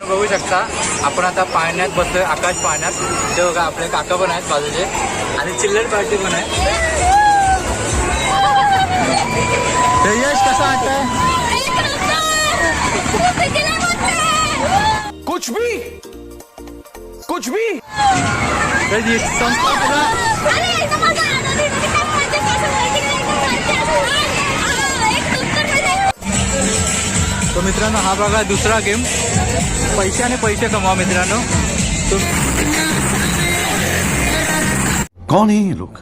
बघू शकता आपण आता पाण्यात बसलोय आकाश पाण्यात ते बघा आपले काका पण आहेत बाजूचे. आणि चिल्लर पार्टी पण आहे. तर यश कसं वाटतंय? कुछ भी! कुछ भी! तर संस्था पुरा तो मित्रांनो हा बघा दुसरा गेम पैशाने पैसे कमावा मित्रांनो. तो कौन है ये लोग?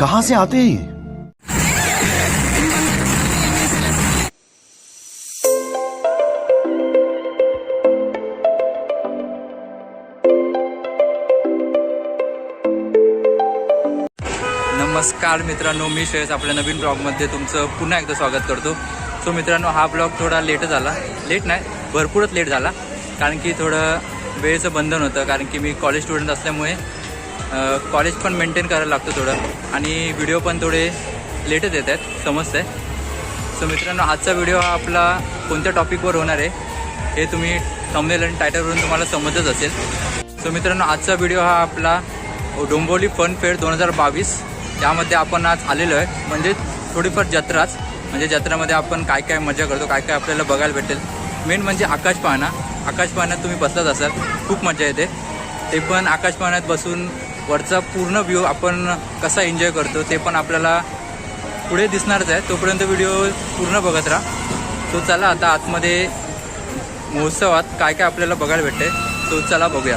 कहां से आते हैं ये? नमस्कार मित्रांनो मी श्रेयस. आपल्या नवीन ब्लॉगमध्ये तुमचं पुन्हा एकदा स्वागत करतो. सो मित्रांनो हा ब्लॉग थोडा लेट झाला. लेट नाही भरपूरच लेट झाला. कारण की थोडं वेळेचं बंधन होतं. कारण की मी कॉलेज स्टुडंट असल्यामुळे कॉलेज पण मेंटेन करायला लागतं थोडं. आणि व्हिडिओ पण थोडे लेटच येत आहेत समजतंय. सो मित्रांनो आजचा व्हिडिओ हा आपला कोणत्या टॉपिकवर होणार आहे हे तुम्ही थंबनेल आणि टायटलवरून तुम्हाला समजत असेल. सो मित्रांनो आजचा व्हिडिओ हा आपला डोंबोली फन फेअर दोन हजार बावीस. त्यामध्ये आपण आज आलेलो आहे. म्हणजे थोडीफार जत्राच. म्हणजे जत्रामध्ये आपण काय काय मजा करतो काय काय आपल्याला बघायला भेटेल. मेन म्हणजे आकाश पाहणा. आकाश पाहण्यात तुम्ही बसलाच असाल खूप मजा येते. ते पण आकाश पाहण्यात बसून वरचा पूर्ण व्ह्यू आपण कसा एन्जॉय करतो ते पण आपल्याला पुढे दिसणारच आहे. तोपर्यंत व्हिडिओ पूर्ण बघत राहा. तो चला आता आतमध्ये महोत्सवात काय काय आपल्याला बघायला भेटते तो चला बघूया.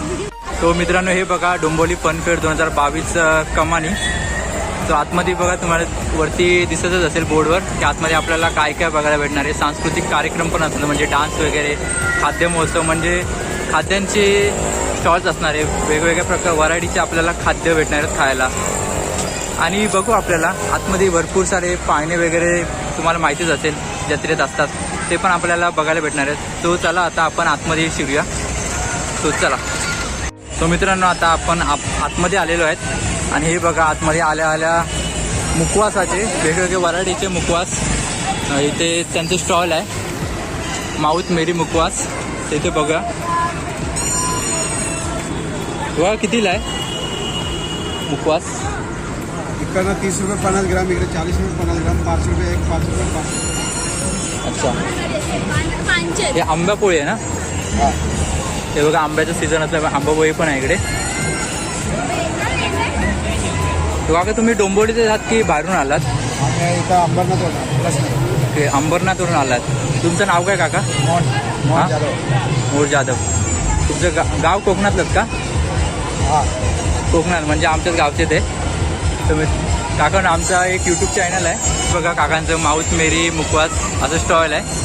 तो मित्रांनो हे बघा डोंबोली फन फेअर दोन हजार बावीस कमानी. तो आतमध्ये बघा तुम्हाला वरती दिसतच असेल बोर्डवर की आतमध्ये आपल्याला काय काय बघायला भेटणार आहे. सांस्कृतिक कार्यक्रम पण असणार म्हणजे डान्स वगैरे खाद्य महोत्सव म्हणजे खाद्यांचे स्टॉल्स असणार आहे. वेगवेगळ्या प्रकार व्हरायटीचे आपल्याला खाद्य भेटणार आहेत खायला. आणि बघू आपल्याला आतमध्ये भरपूर सारे पाळणे वगैरे तुम्हाला माहितीच असेल जत्रेत असतात. ते पण आपल्याला बघायला भेटणार आहेत. तो चला आता आपण आतमध्ये शिरूया. तो चला. तो मित्रांनो आता आपण आप आतमध्ये आलेलो आहेत. आणि हे बघा आतमध्ये आल्या आल्या मुकवासाचे वेगवेगळे व्हरायटीचे मुकवास. इथे त्यांचे स्टॉल आहे. माऊथ मेरी मुकवास. तिथे बघा. बघा कितीला आहे? मुकवास. इकडनं तीस रुपये पन्नास ग्राम इकडे चाळीस रुपये पन्नास ग्राम पाच रुपये एक पाच रुपये पाच. अच्छा. हे आंबा पोळी आहे ना? हा. हे बघा आंब्याचं सीझन असल्यामुळे आंबापोळी पण आहे इकडे. बघा तुम्ही डोंबोलीचे आहात की बाहेरून आलात? आम्ही इथं अंबरनाथ होता प्लस ते अंबरनाथवरून आलात. तुमचं नाव काय काका? हा? मोर जाधव. तुमचं गा गाव कोकणातलंच का? हा. कोकणात म्हणजे आमच्याच गावचे ते. तुम्ही काका आमचा एक यूट्यूब चॅनल आहे. बघा काकांचं माऊथ मेरी मुखवास असं स्टॉल आहे.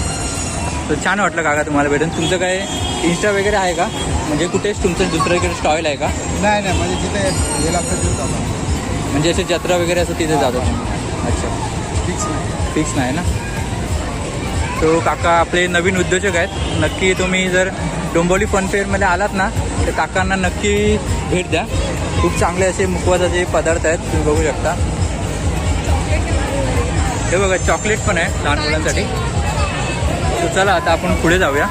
तर छान वाटलं काका तुम्हाला भेटून. तुमचं काय इन्स्टा वगैरे आहे का? म्हणजे कुठेच तुमचं दुसरं इकडे स्टॉल आहे का? नाही नाही म्हणजे तिथे जातो म्हणजे असे जत्रा वगैरे असं तिथे जातो. अच्छा. फिक्स नाही. फिक्स नाही ना? तो काका आपले नवीन उद्योजक आहेत. नक्की तुम्ही जर डोंबोली फनफेअरमध्ये आलात ना तर काकांना नक्की भेट द्या. खूप चांगले असे मुखवासाचे पदार्थ आहेत तुम्ही बघू शकता. हे बघा चॉकलेट पण आहे लहान मुलांसाठी. चला आता आपण पुढे जाऊया.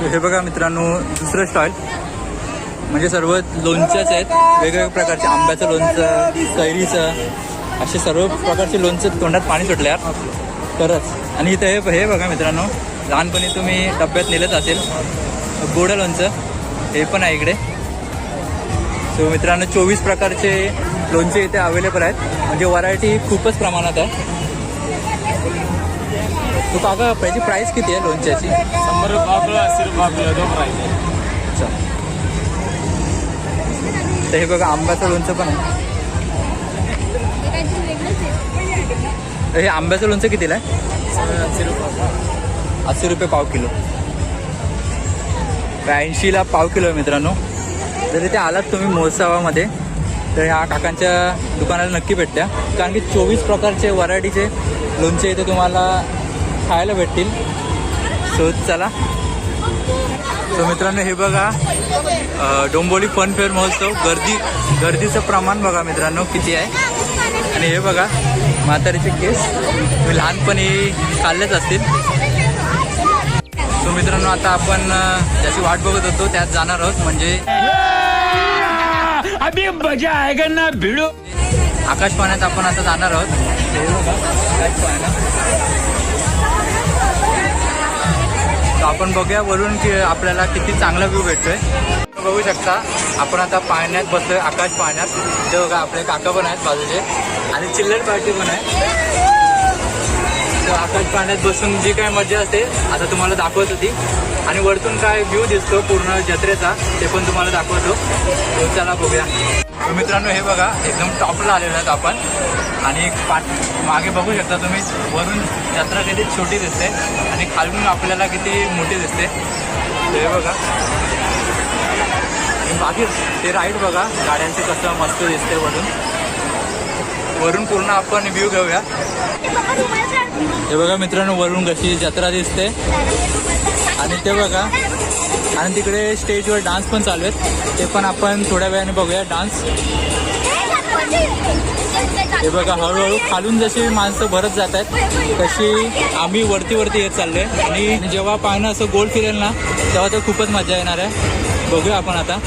तर हे बघा मित्रांनो दुसरं स्टॉल म्हणजे सर्व लोणच्याच आहेत. वेगवेगळ्या प्रकारचे आंब्याचं लोणचं कैरीचं असे सर्व प्रकारचे लोणचं तोंडात पाणी सुटलं यार. खरंच. आणि इथं हे हे बघा मित्रांनो लहानपणी तुम्ही डब्यात नेलंच असेल. गोडं लोणचं. हे पण आहे इकडे. सो मित्रांनो चोवीस प्रकारचे लोणचे इथे अवेलेबल आहेत. म्हणजे व्हरायटी खूपच प्रमाणात आहे. तो काका त्याची प्राईस किती आहे लोणच्याची? शंभर रुपये आपलं अस्सी रुपये दोन प्राईज आहे. अच्छा. तर हे बघा आंब्याचं लोणचं पण आहे. तर हे आंब्याचं लोणचं कितीला आहे? अस्सी रुपये अस्सी रुपये पाव किलो. ऐंशीला पाव किलो आहे मित्रांनो. जर इथे आलात तुम्ही महोत्सवामध्ये तर ह्या काकांच्या दुकानाला नक्की भेटत्या कारण की चोवीस प्रकारचे व्हरायटीचे लोणचे इथे तुम्हाला खायला भेटतील. सो चला. सो मित्रांनो हे बघा. डोंबोली फन फेअर महोत्सव. गर्दी गर्दीचं प्रमाण बघा मित्रांनो किती आहे. आणि हे बघा म्हातारीचे केस. तुम्ही लहानपणी खाल्लेच असतील. तो मित्रांनो आता आपण अं, ज्याची वाट बघत होतो त्यात जाणार आहोत म्हणजे मजा ना भिड़ो. आकाश पाण्यात आपण आता जाणार आहोत. आपण बघूया वरून की आपल्याला किती चांगला व्ह्यू भेटतोय. बघू शकता. आपण आता पाण्यात बसलोय आकाश पाण्यात ते बघा आपले काका पण आहेत बाजूचे. आणि चिल्लर पार्टी पण आहे. तर आकाश पाण्यात बसून जी काय मजा असते आता तुम्हाला दाखवत होती. आणि वरतून काय व्ह्यू दिसतो पूर्ण जत्रेचा ते पण तुम्हाला दाखवतो. चला बघूया. मित्रांनो हे बघा एकदम टॉपला आलेलो आहेत आपण. आणि पाठ मागे बघू शकता तुम्ही वरून जत्रा किती छोटी दिसते. आणि खालून आपल्याला किती मोठी दिसते. हे बघा. आणि बाकी ते राईड बघा गाड्यांचे कसं मस्त दिसते वरून. वरून पूर्ण आपण व्ह्यू घेऊया. हे बघा मित्रांनो वरून कशी जत्रा दिसते. आणि ते बघा आणि तिकडे स्टेजवर डान्स पण चालू आहेत. ते पण आपण थोड्या वेळाने बघूया डान्स हे बघा हळूहळू खालून जशी माणसं भरत जात आहेत तशी आम्ही वरती वरती येत चाललोय. आणि जेव्हा पाहणं असं गोल फिरेल ना तेव्हा तर खूपच मजा येणार आहे. बघूया आपण आता.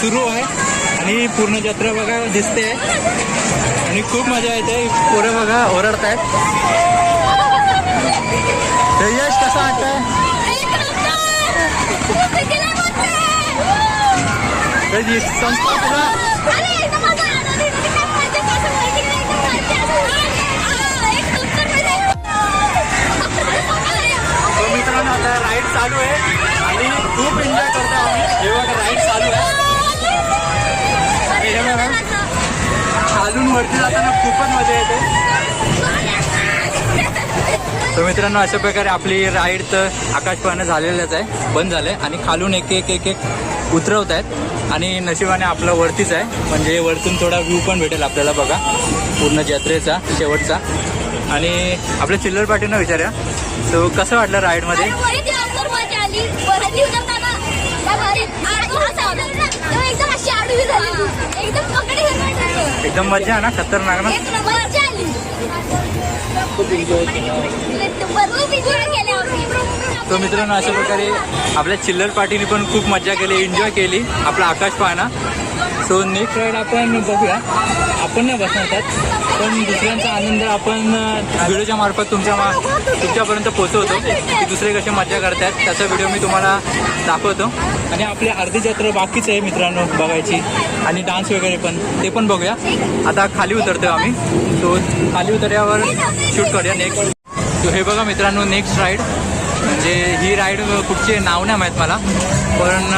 सुरू आहे आणि पूर्ण जत्रा बघा दिसते. आणि खूप मजा येते. पोरं बघा ओरडत आहेत तर यश कसं वाटतंय? तर ही संस्था वरती जाताना खूपच मजा येते. तर मित्रांनो अशा प्रकारे आपली राईड तर आकाश झालेलंच आहे. बंद झालंय आणि खालून एक एक एक एक उतरवत आहेत. आणि नशिबाने आपलं वरतीच आहे. म्हणजे वरतून थोडा व्ह्यू पण भेटेल आपल्याला बघा. पूर्ण जत्रेचा शेवटचा. आणि आपल्या चिल्लर पाटीनं विचारूया. तो कसं वाटलं राईडमध्ये एकदम झाली एकदम मजा आहे ना खतरनाक ना. तो मित्रांनो अशा प्रकारे आपल्या चिल्लर पार्टीने पण खूप मजा केली एन्जॉय केली. आपला आकाश पाहणा सो नेक्स्ट राईड आपण बघूया. आपण नाही बसणार त्यात. पण दुसऱ्यांचा आनंद आपण व्हिडिओच्या मार्फत तुमच्या मा तुमच्यापर्यंत पोहोचवतो. की दुसरे कसे मजा करतात त्याचा व्हिडिओ मी तुम्हाला दाखवतो. आणि आपली अर्धी जत्रा बाकीच आहे मित्रांनो बघायची. आणि डान्स वगैरे पण ते पण बघूया. आता खाली उतरतो आम्ही. सो खाली उतरल्यावर शूट करूया नेक्स्ट सो हे बघा मित्रांनो नेक्स्ट राईड म्हणजे ही राईड कुठचे नाव नाही माहीत मला. पण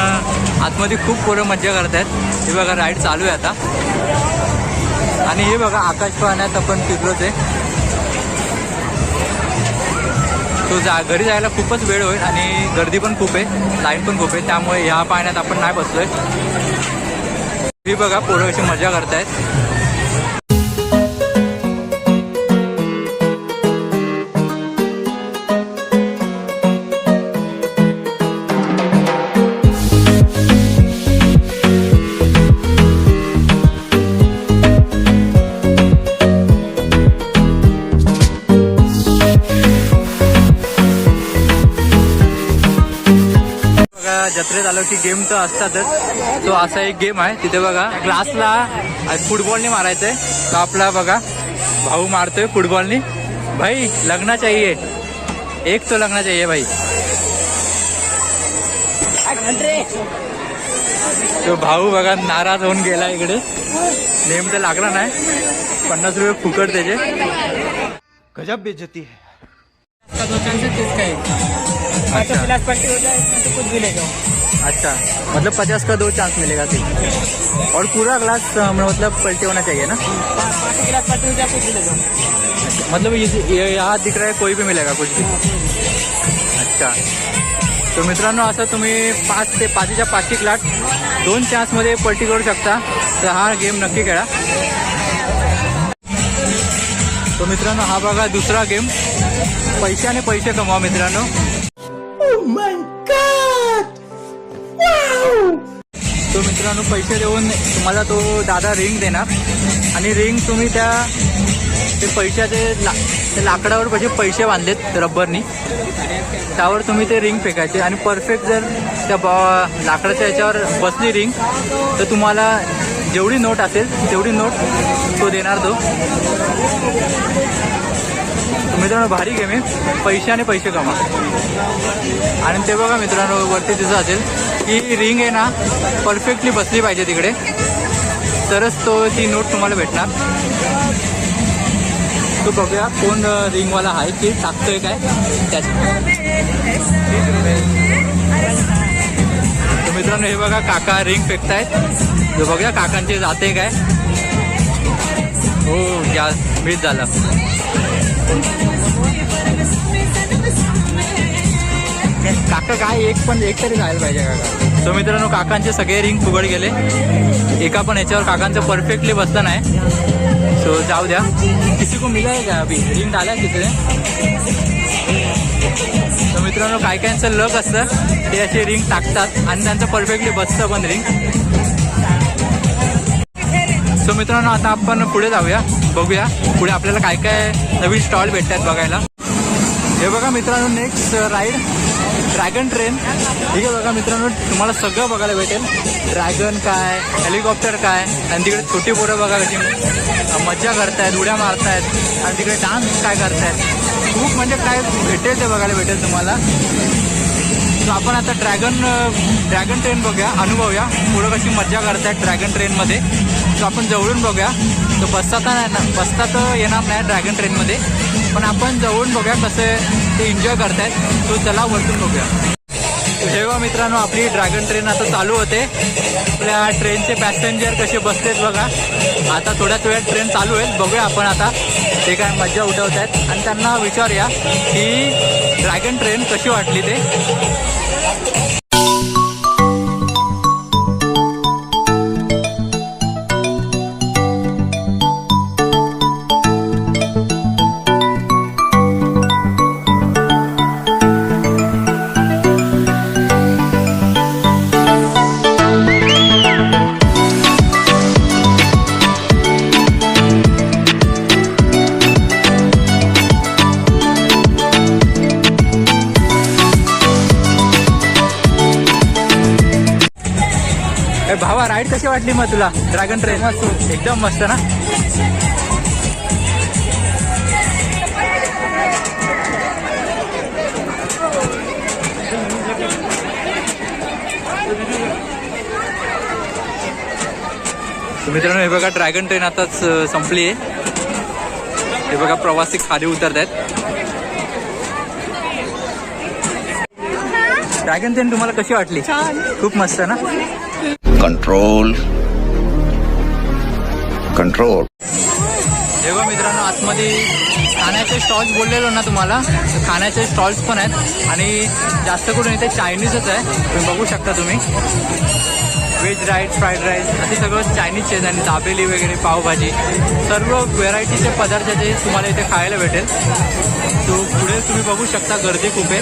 आतमध्ये खूप पोरं मज्जा करतायत. हे बघा राईड चालू आहे आता. आणि हे बघा आकाश पाहण्यात आपण फिरलोच आहे. तो जा घरी जायला खूपच वेळ होईल आणि गर्दी पण खूप आहे लाईन पण खूप आहे त्यामुळे ह्या पाण्यात आपण नाही बसलोय. ही बघा पोरं अशी मजा करतायत. की गेम तर असतातच. तो असा एक गेम आहे. तिथे बघा ग्लासला फुटबॉलने मारायचंय. तो आपला बघा भाऊ मारतोय फुटबॉलनी भाई लग्ना चाहिए एक तो लग्ना चाहिए भाई. तो भाऊ बघा नाराज होऊन गेला इकडे. नेम तर लागला नाही. पन्नास रुपये फुकट त्याचे. गजब बेइज्जती है। अच्छा. पलटी हो जाए तो कुछ भी ले जाओ अच्छा. मतलब पचास का दो चांस मिलेगा थी और पूरा ग्लास मतलब पलटे होना चाहिए ना? मतलब ये, यहाँ दिख रहा है कोई भी मिलेगा कुछ भी। अच्छा। तो तर मित्रांनो असं तुम्ही पाच ते पाचच्या पाचशे लाट दोन चान्समध्ये पलटी करू शकता. तर हा गेम नक्की खेळा. तो मित्रांनो हा बघा दुसरा गेम पैशाने पैसे कमवा मित्रांनो. Oh तो मित्रांनो पैसे देऊन तुम्हाला तो दादा रिंग देणार. आणि रिंग तुम्ही त्या ते पैशाचे ला ते लाकडावर कसे पैसे बांधलेत रब्बरनी. त्यावर तुम्ही ते रिंग फेकायचे. आणि परफेक्ट जर त्या बॉ लाकडाच्या याच्यावर बसली रिंग तर तुम्हाला जेवढी नोट असेल तेवढी नोट तो देणार तो. मित्रांनो भारी गेम आहे. पैशाने पैसे कमा. आणि ते बघा मित्रांनो वरती दिसत असेल की रिंग आहे ना परफेक्टली बसली पाहिजे तिकडे. तरच तो ती नोट तुम्हाला भेटणार. तो बघूया कोण रिंगवाला आहे की टाकतोय काय. त्याच. मित्रांनो हे बघा काका रिंग फेकतायत. तो बघूया काकांचे जाते काय. हो या मीच झालं. काका काय एक पण एक तरी जायला पाहिजे काका. तो मित्रांनो काकांचे सगळे रिंग फुगड गेले. एका पण याच्यावर काकांचं परफेक्टली बसलं नाही. सो जाऊ द्या. किसी को मिला आहे का अभी? रिंग आल्या है सो मित्रांनो काय कायांचं लक असतं. ते असे रिंग टाकतात. आणि त्यांचं परफेक्टली बसतं पण रिंग. सो मित्रांनो आता आपण पुढे जाऊया. बघूया पुढे आपल्याला काय काय नवीन स्टॉल भेटतात बघायला. हे बघा मित्रांनो नेक्स्ट राईड ड्रॅगन ट्रेन ठीक आहे बघा मित्रांनो तुम्हाला सगळं बघायला भेटेल. ड्रॅगन काय हेलिकॉप्टर काय आणि तिकडे छोटी पोरं बघा कशी मज्जा करतायत उड्या मारतायत आणि तिकडे डान्स काय करतायत. खूप म्हणजे काय भेटेल ते बघायला भेटेल तुम्हाला. सो आपण आता ड्रॅगन ड्रॅगन ट्रेन बघूया अनुभवूया. पुढं कशी मज्जा करतायत ड्रॅगन ट्रेनमध्ये सो आपण जवळून बघूया. तो बसता तर नाही ना बसता तर येणार नाही ड्रॅगन ट्रेनमध्ये पण आपण जवळून बघूया कसं ते एन्जॉय करतायत. तो चला वरतून बघूया. जेव्हा मित्रांनो आपली ड्रॅगन ट्रेन आता चालू होते. आपल्या ट्रेनचे पॅसेंजर कसे बसतेत बघा. आता थोड्याच वेळात ट्रेन चालू आहे बघूया आपण आता ते काय मज्जा उठवत आहेत आणि त्यांना विचारूया की ड्रॅगन ट्रेन कशी वाटली ते. कशी वाटली मग तुला? ड्रॅगन ट्रेन एकदम मस्त ना? तर मित्रांनो हे बघा ड्रॅगन ट्रेन आताच संपली आहे. हे बघा प्रवासी खाली उतरत आहेत ड्रॅगन ट्रेन तुम्हाला कशी वाटली? खूप मस्त ना. कंट्रोल कंट्रोल जेव्हा मित्रांनो आतमध्ये खाण्याचे स्टॉल्स बोललेलो ना तुम्हाला? खाण्याचे स्टॉल्स पण आहेत आणि जास्त करून इथे चायनीजच आहे. तुम्ही बघू शकता तुम्ही. व्हेज राईस फ्राईड राईस असे सगळं चायनीजचे आहेत आणि दाबेली वगैरे पावभाजी सर्व व्हेरायटीचे पदार्थ जे तुम्हाला इथे खायला भेटेल. तो पुढे तुम्ही बघू शकता गर्दी खूप आहे.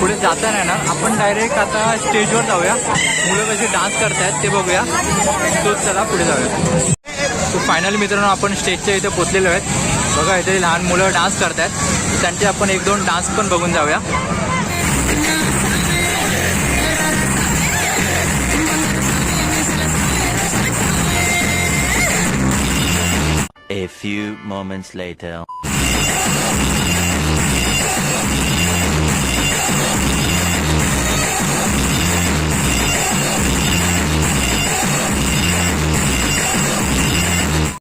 पुढे जाता नाही ना आपण डायरेक्ट आता स्टेजवर जाऊया. मुलं कसे डान्स करतायत ते बघूया. तो चला पुढे जाऊया. तो फायनल मित्रांनो आपण स्टेजच्या इथे पोचलेलो आहेत. बघा इथे लहान मुलं डान्स करतायत. त्यांचे आपण एक दोन डान्स पण बघून जाऊया. A few moments later.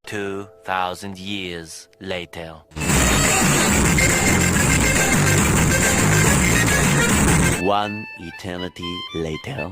Two thousand years later. One eternity later.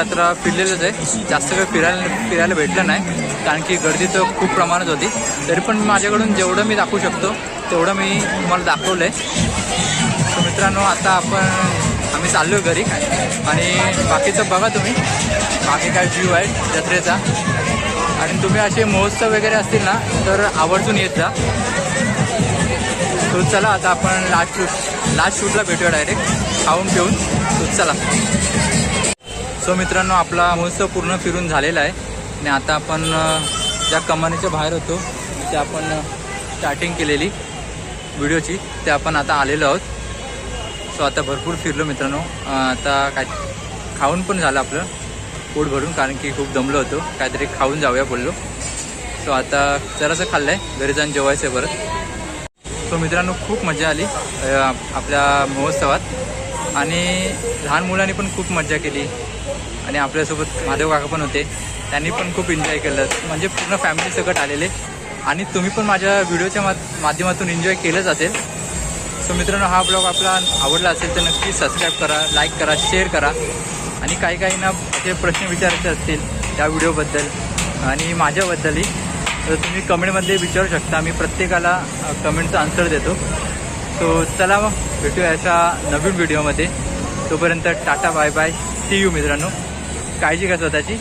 जत्रा फिरलेलंच आहे. जास्त काही फिरायला फिरायला भेटलं नाही. कारण की गर्दी तर खूप प्रमाणात होती. तरी पण माझ्याकडून जेवढं मी दाखवू शकतो तेवढं मी तुम्हाला दाखवलं आहे तर मित्रांनो आता आपण आम्ही चाललो आहे घरी. आणि बाकीचं बघा तुम्ही. बाकी काय व्ह्यू आहे जत्रेचा आणि तुम्ही असे महोत्सव वगैरे असतील ना तर आवर्जून येत जा. तो चला आता आपण लास्ट शूट लास्ट शूटला भेटूया डायरेक्ट खाऊन पिऊन. तो चला. सो मित्रांनो आपला महोत्सव पूर्ण फिरून झालेला आहे. आणि आता आपण ज्या कमानीच्या बाहेर होतो ते आपण स्टार्टिंग केलेली व्हिडिओची ते आपण आता आलेलो आहोत. सो आता भरपूर फिरलो मित्रांनो. आता काय खाऊन पण झालं आपलं. पोट भरून कारण की खूप दमलो होतो. काहीतरी खाऊन जाऊया बोललो. सो आता जरासं खाल्लं आहे घरी जाऊन जेवायचं आहे परत. सो मित्रांनो खूप मजा आली आपल्या महोत्सवात. आणि लहान मुलांनी पण खूप मजा केली. आणि आपल्यासोबत माधव काका पण होते. त्यांनी पण खूप एन्जॉय केलं. म्हणजे पूर्ण फॅमिली सकट आलेले. आणि तुम्ही पण माझ्या व्हिडिओच्या मा माध्यमातून एन्जॉय केलंच असेल. सो मित्रांनो हा ब्लॉग आपला आवडला असेल तर नक्की सबस्क्राईब करा लाईक करा शेअर करा. आणि काही काही ना जे प्रश्न विचारायचे असतील त्या व्हिडिओबद्दल आणि माझ्याबद्दलही तर तुम्ही कमेंटमध्ये विचारू शकता. मी प्रत्येकाला कमेंटचा आन्सर देतो. सो चला मग भेटूया अशा नवीन व्हिडिओमध्ये तोपर्यंत Tata bye bye see you मित्रांनो. काळजी घ्या स्वतःची